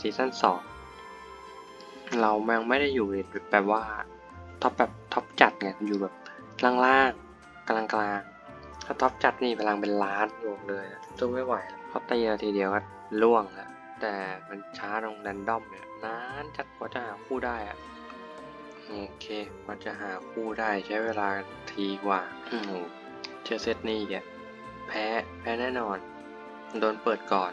ซีซั่นสองเรายังไม่ได้อยู่แบบว่าท็อปแบบท็อปจัดไงอยู่แบบล่างๆกลางๆถ้าท็อปจัดนี่พลังเป็นล้านบอกเลยสู้ไม่ไหวแล้วเขาตีเราทีเดียวก็ล่วงแล้วแต่มันช้าตรงแรนดอมเนี่ยนานจัดกว่าจะหาคู่ได้อะโอเคกว่าจะหาคู่ได้ใช้เวลาทีกว่าเจอเซตนี้แกแพ้แพ้แน่นอน โดนเปิดก่อน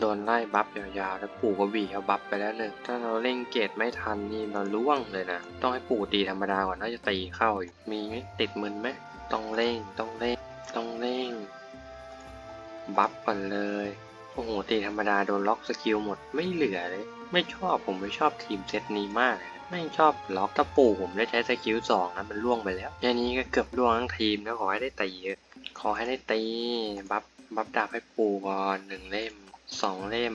โดนไล่บัฟยาวๆ แล้วปู่ก็บีเขาบัฟไปแล้วหนึ่ง ถ้าเราเล่งเกตไม่ทันนี่เราล่วงเลยนะ ต้องให้ปู่ตีธรรมดาก่อนน่าจะตีเข้าอีก มีไหมติดมึนไหม ต้องเร่ง ต้องเร่ง ต้องเร่ง บัฟก่อนเลย โอ้โห ตีธรรมดาโดนล็อกสกิลหมด ไม่เหลือเลย ไม่ชอบผมไม่ชอบทีมเซตนี้มากไม่ชอบล็อกถ้าปู่ผมได้ใช้สกิลสองนะมันล่วงไปแล้วอันนี้ก็เกือบล่วงทั้งทีมแล้วขอให้ได้ตีเยอะขอให้ได้ตี บัฟบัฟดาบให้ปู่ก่อนหนึ่งเล่ม สองเล่ม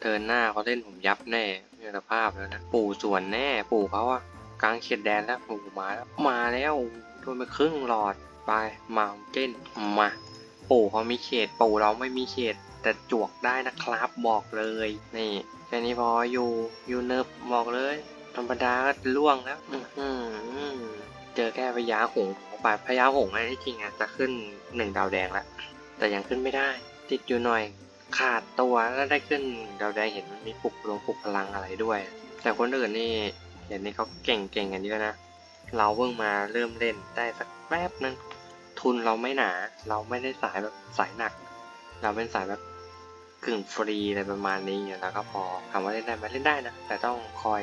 เทินหน้าเขาเล่นผมยับแน่มีสภาพแล้วนะ ปู่สวนแน่ ปู่เขาอะกลางเขตแดนแล้วปู่มาแล้ว มาแล้วโดนไปครึ่งหลอดไปมาเก้นมา ปู่เขามีเขต ปู่เราไม่มีเขต แต่จวกได้นะครับบอกเลย นี่แค่นี้พออยู่อยู่เนิบบอกเลย ธรรมดาก็ล่วงแล้วเจอแค่พญาหงส์ป่าพญาหงส์อันที่จริงอะจะขึ้นหนึ่งดาวแดงแล้วแต่ยังขึ้นไม่ได้ ติดอยู่หน่อย ขาดตัวแล้วได้ขึ้นดาวแดงเห็นมันมีปลุกลงปลุกพลังอะไรด้วย แต่คนอื่นนี่เห็นนี่เขาเก่งเก่งกันเยอะนะ เราเพิ่งมาเริ่มเล่นได้สักแป๊บนึง ทุนเราไม่หนา เราไม่ได้สายแบบสายหนัก เราเป็นสายแบบกึ่งฟรีอะไรประมาณนี้เนี่ยแล้วก็พอถามว่าเล่นได้ไหมเล่นได้นะ แต่ต้องคอย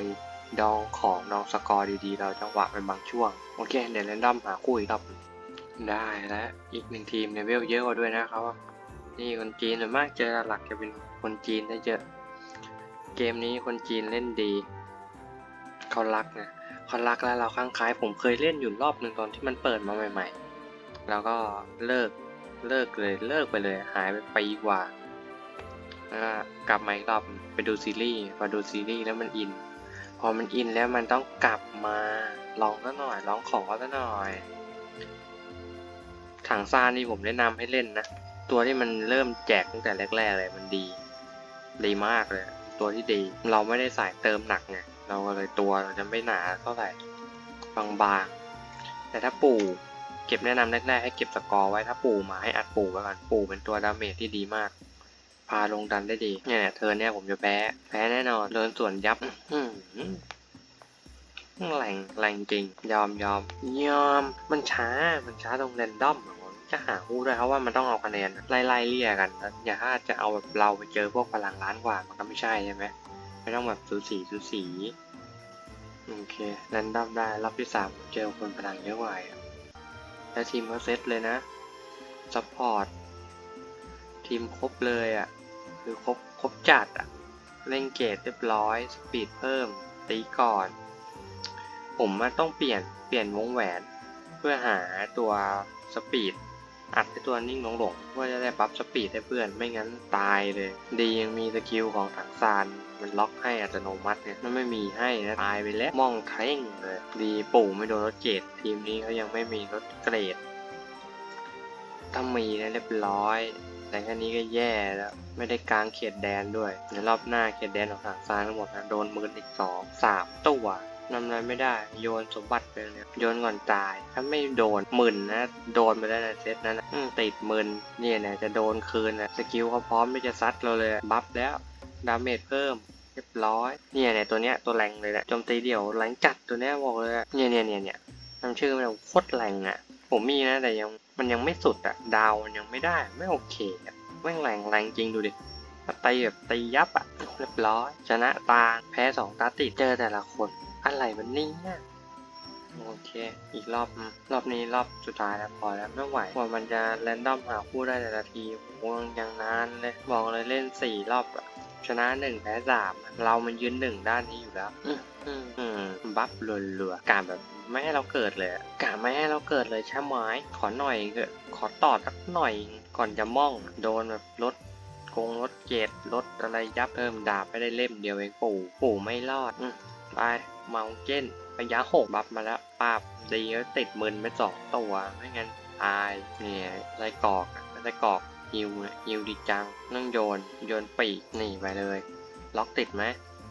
ดองของดองสกอร์ดีๆ เราจังหวะเป็นบางช่วง โอเค เดี๋ยวเรนดอมหาคู่อีกรอบได้แล้วอีกหนึ่งทีมเลเวลเยอะกว่าด้วยนะเขาอะ นี่คนจีนส่วนมากเจอหลักจะเป็นคนจีนได้เยอะ เกมนี้คนจีนเล่นดีเขารักนะเขารักแล้วเราข้างคล้าย ผมเคยเล่นอยู่รอบหนึ่งตอนที่มันเปิดมาใหม่ ๆ แล้วก็เลิกเลิกเลยเลิกไปเลยหายไปปีกว่าแล้วกลับมาอีกรอบไปดูซีรีส์พอดูซีรีส์แล้วมันอิน พอมันอินแล้วมันต้องกลับมาลองซะหน่อยลองของเขาซะหน่อยถังซานนี่ผมแนะนำให้เล่นนะ ตัวที่มันเริ่มแจกตั้งแต่แรกๆเลยมันดี ดีมากเลย ตัวที่ดีเราไม่ได้ใสายเติมหนักไงเราก็เลยตัวเราจะไม่หนาเท่าไหร่บางๆแต่ถ้าปู่เก็บแนะนำแรกๆให้เก็บสกอร์ไว้ถ้าปู่มาให้อัดปู่ไว้ก่อนปู่เป็นตัวดาเมจที่ดีมาก พาลงดันได้ดีเนี่ยเธอเนี่ยผมจะแพ้ แพ้แน่นอนเดินส่วนยับอื้อหือแรงแรงจริง ยอมยอมยอมมันช้ามันช้าตรงแรนดอม จะหาคู่ด้วยครับว่ามันต้องเอาคะแนนไล่ไล่เลี่ยกันนะอย่าถ้าจะเอาแบบเราไปเจอพวกพลังล้านกว่ามันก็ไม่ใช่ใช่ไหมไม่ต้องแบบสูสีสูสีโอเคแรนดอมได้รอบที่สามเจอคนพลังเยอะกว่าอะแล้วทีมก็เซตเลยนะซัพพอร์ตทีมครบเลยอะคือครบครบจัดอะเล่นเกตเรียบร้อยสปีดเพิ่มตีก่อน ผมมันต้องเปลี่ยนเปลี่ยนวงแหวน เพื่อหาตัวสปีด อัดให้ตัวนิ่งหลงๆเพื่อจะได้บัฟสปีดให้เพื่อน ไม่งั้นตายเลย ดียังมีสกิลของถังซานมันล็อกให้อัตโนมัติเนี่ยมันไม่มีให้นะตายไปแล้วมองเท่งเลย ดีปู่ไม่โดนรถเกรดทีมนี้เขายังไม่มีรถเกรดถ้ามีนะเรียบร้อย แต่แค่นี้ก็แย่แล้ว ไม่ได้กลางเขตแดนด้วยในรอบหน้าเขตแดนของถังซานทั้งหมดนะโดนมืออีกสองสามตัว นำอะไรไม่ได้ โยนสมบัติไปเลยโยนก่อนตาย ถ้าไม่โดนหมื่นนะ โดนไปแล้วนะเซตนั้นนะอืมติดหมื่นเนี่ยเนี่ยจะโดนคืนนะสกิลเขาพร้อมที่จะซัดเราเลยบัฟแล้วดาเมจเพิ่มเรียบร้อยเนี่ยเนี่ยตัวเนี้ยตัวแรงเลยแหละโจมตีเดี่ยวแรงจัดตัวเนี้ยบอกเลยเนี่ยเนี่ยเนี่ยเนี่ยทำชื่อมันโคตรแรงอะ ผมมีนะแต่ยังมันยังไม่สุดอะดาวมันยังไม่ได้ไม่โอเคอะแม่งแรงแรงจริงดูดิตีแบบตียับอะเรียบร้อยชนะตาแพ้สองตาติดเจอแต่ละคน อะไรวันนี้เนี่ยโอเค อีกรอบรอบนี้รอบสุดท้ายแล้วพอแล้วไม่ไหวกว่ามันจะแรนดอมหาคู่ได้แต่ละทีโอ้ยังนานเลย บอกเลยเล่นสี่รอบอะชนะหนึ่งแพ้สามเรามันยืนหนึ่งด้านนี้อยู่แล้ว อืมบัฟรัวๆการแบบไม่ให้เราเกิดเลยอะการไม่ให้เราเกิดเลยใช่ไหมขอหน่อยเถอะขอต่อสักหน่อย ก่อนจะม่อง โดนแบบรถกงรถเกตรถอะไรยับเพิ่มดาบไม่ได้เล่มเดียวเองปู่ ปู่ไม่รอดอไป เมาเก้นไปยะหกบัฟมาแล้วปาบดีก็ติดมืนไปสองตัวไม่งั้นตายเนี่ยไรกอกไรกอกฮิวยฮิวดีจังต้องโยน โยนปีกหนีไปเลย ล็อกติดไหม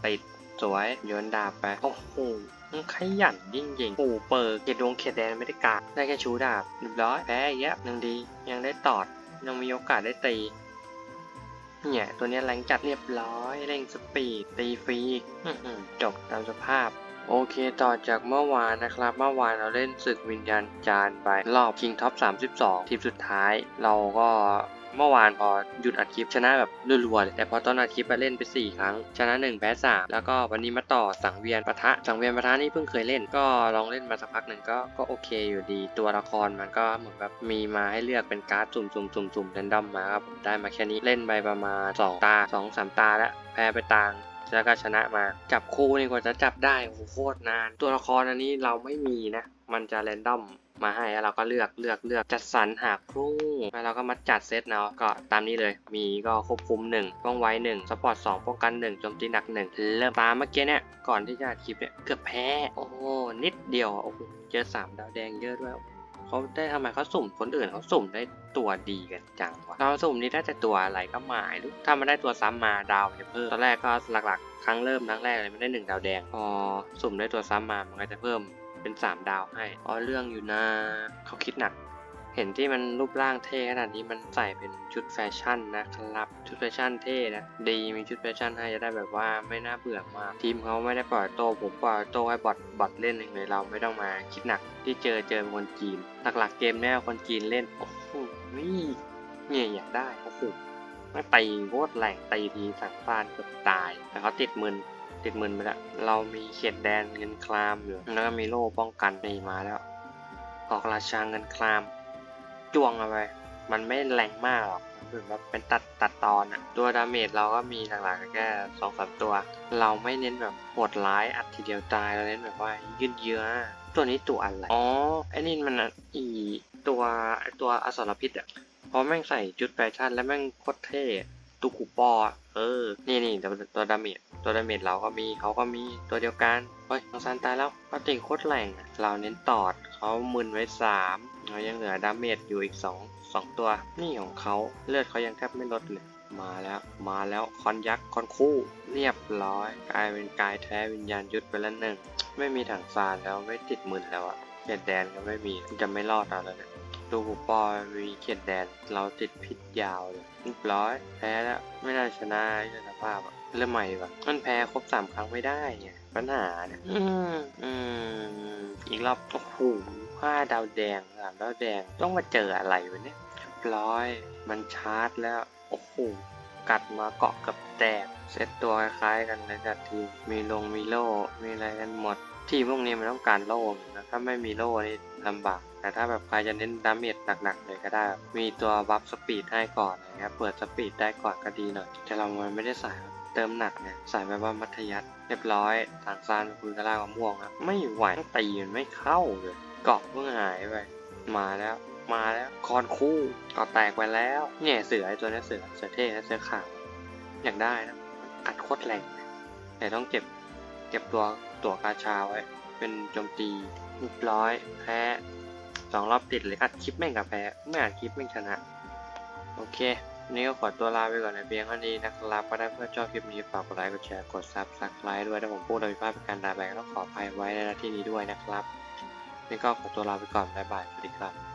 ติดสวยโยนดาบไปโอ้โหมันขยันยิ่งยิงๆโอ้เปิดเกดดวงเขตแดนไม่ได้กาดได้แค่ชูดาบเรียบร้อยแพ้อีกแล้วยังดี ยังได้ตอดยังมีโอกาสได้ตี เนี่ย ตัวนี้แรงจัดเรียบร้อย เร่งสปีด ตีฟรีจบตามสภาพ โอเคต่อจากเมื่อวานนะครับ เมื่อวานเราเล่นศึกวิญญาณจารย์ไปรอบคิงท็อป32 ทีมสุดท้าย เราก็ เมื่อวานพอหยุดอัดคลิปชนะแบบรัวๆเลยแต่พอตอนอัดคลิปไปเล่นไป 4 ครั้ง ชนะ1แพ้3แล้วก็วันนี้มาต่อสังเวียนปะทะ สังเวียนปะทะนี่เพิ่งเคยเล่น ก็ลองเล่นมาสักพักหนึ่งก็ก็โอเคอยู่ดี ตัวละครมันก็เหมือนแบบมีมาให้เลือกเป็นการ์ดสุ่มๆสุ่มๆแรนดอมมาครับผมได้มาแค่นี้เล่นไปประมาณ 2 ตา 2-3 ตาแล้วแพ้ไปตางแล้วก็ชนะมาจับคู่นี่กว่าจะจับได้โอ้โหโคตรนาน ตัวละครอันนี้เราไม่มีนะ มันจะแรนดอม มาให้แล้วเราก็เลือกเลือกเลือกจัดสรรหาครู่แล้วเราก็มาจัดเซตเนาะก็ตามนี้เลย มีก็ควบคุม1ป้องไว้1สปอร์ต2ป้องกัน1โจมตีหนัก1เริ่มตามเมื่อกี้เนี่ยก่อนที่จะคลิปเนี่ยเกือบแพ้โอ้โหนิดเดียวโอ้โหเจอสามดาวแดงเยอะด้วยเขาได้ทำไมเขาสุ่มคนอื่นเขาสุ่มได้ตัวดีกันจังวะเราสุ่มนี่ได้แต่ตัวอะไรก็หมายรู้ถ้ามันได้ตัวซ้ำมาดาวจะเพิ่มตอนแรกก็หลักๆ ครั้งเริ่มครั้งแรกเลยมันได้หนึ่งดาวแดงพอสุ่มได้ตัวซ้ำมามันก็จะเพิ่ม เป็นสามดาวให้อ๋อเรื่องอยู่นะเขาคิดหนัก เห็นที่มันรูปร่างเท่ขนาดนี้มันใส่เป็นชุดแฟชั่นนะครับ ชุดแฟชั่นเท่นะ ดีมีชุดแฟชั่นให้จะได้แบบว่าไม่น่าเบื่อมาก ทีมเขาไม่ได้ปล่อยโตผมปล่อยโตให้บอทบอทเล่นเองเลยเราไม่ต้องมาคิดหนักที่เจอเจอเป็นคนจีน หลักๆเกมแนวคนจีนเล่น โอ้โหเนี่ยอยากได้โอ้โหไม่ตีโคตรแรงตีทีสังฟานเกือบตาย แต่เขาติดมืน ติดหมื่นไปแล้วเรามีเขตแดนเงินคลามอยู่แล้วก็มีโล่ป้องกันนี่มาแล้ว ออกราชาเงินคลามจ้วงเอาไปมันไม่แรงมากหรอกคือแบบเป็นตัดตัดตอนอะตัวดาเมจเราก็มีหลักๆแค่สองสามตัว เราไม่เน้นแบบโหดร้ายอัดทีเดียวตายเราเน้นแบบว่ายืดเยื้อตัวนี้ตัวอะไร อ๋อไอ้นี่มันอีตัวตัวอสรพิษอะเพราะแม่งใส่จุดแฟชั่นแล้วแม่งโคตรเท่ ตุกูปอเออ นี่นี่ตัวตัวดาเมจตัวดาเมจเราก็มีเขาก็มีตัวเดียวกัน เฮ้ยน้องซันตายแล้วเขาติงโคตรแรงเราเน้นตอดเขามึนไว้สามเรายังเหลือดาเมจอยู่อีกสองสองตัว นี่ของเขาเลือดเขายังแทบไม่ลดเลยมาแล้วมาแล้วคอนยักษ์คอนคู่เรียบร้อยกลายเป็นกายแท้วิญญาณยุทธไปแล้วหนึ่งไม่มีถังซานแล้วไม่ติดมึนแล้วอะเขตแดนก็ไม่มีจะไม่รอดเอาแล้วเนี่ย ดูหูปอมีเขตแดน เราติดพิษยาวเลยเรียบร้อย แพ้แล้ว ไม่น่าชนะไอ้สภาพอะเริ่มใหม่ปะมันแพ้ครบสามครั้งไม่ได้ไงปัญหาเนี่ยอืมอืมอีกรอบโอ้โหห้าดาวแดงสามดาวแดงต้องมาเจออะไรวะเนี่ยเรียบร้อย มันชาร์จแล้ว โอ้โหกัดมาเกาะกับ แตกเซตตัวคล้ายๆกันเลยจัดทีมมีลงมีโล่มีอะไรกันหมด ทีมพวกนี้มันต้องการโล่นะถ้าไม่มีโล่นี่ลำบากแต่ถ้าแบบใครจะเน้นดาเมจหนักๆเลยก็ได้ มีตัวบัฟสปีดให้ก่อนนะครับเปิดสปีดได้ก่อนก็ดีหน่อยแต่เรามันไม่ได้ใส่เติมหนักเนี่ยใส่แบบว่ามัธยัติเรียบร้อยทางซานคุยกระลากมะม่วงครับไม่ไหวตีมันไม่เข้าเลยเกาะเพิ่งหายไปมาแล้วมาแล้วคอนคู่เกาแตกไปแล้วเนี่ยเสือไอตัวนี้เสือเสือเท่เสือขาว อยากได้นะอัดโคตรแรงแต่ต้องเก็บเก็บตัวตัวกาชาไว้ เป็นโจมตีเรียบร้อยแพ้สองรอบติดเลยอัดคลิปแม่งกับแพ้ไม่อัดคลิปแม่งชนะ โอเคนนี้ก็ขอตัวลาไปก่อนในเพียงเท่านี้นะครับก็ได้เพื่อชอบคลิปนี้ฝากกดไลค์กดแชร์กดซับสไครต์ด้วยถ้าผมพูดโดยผิดพลาดเป็นการด่าไปก็ต้องขออภัยไว้ในที่นี้ด้วยนะครับนี่ก็ขอตัวลาไปก่อนบ๊ายบายสวัสดีครับ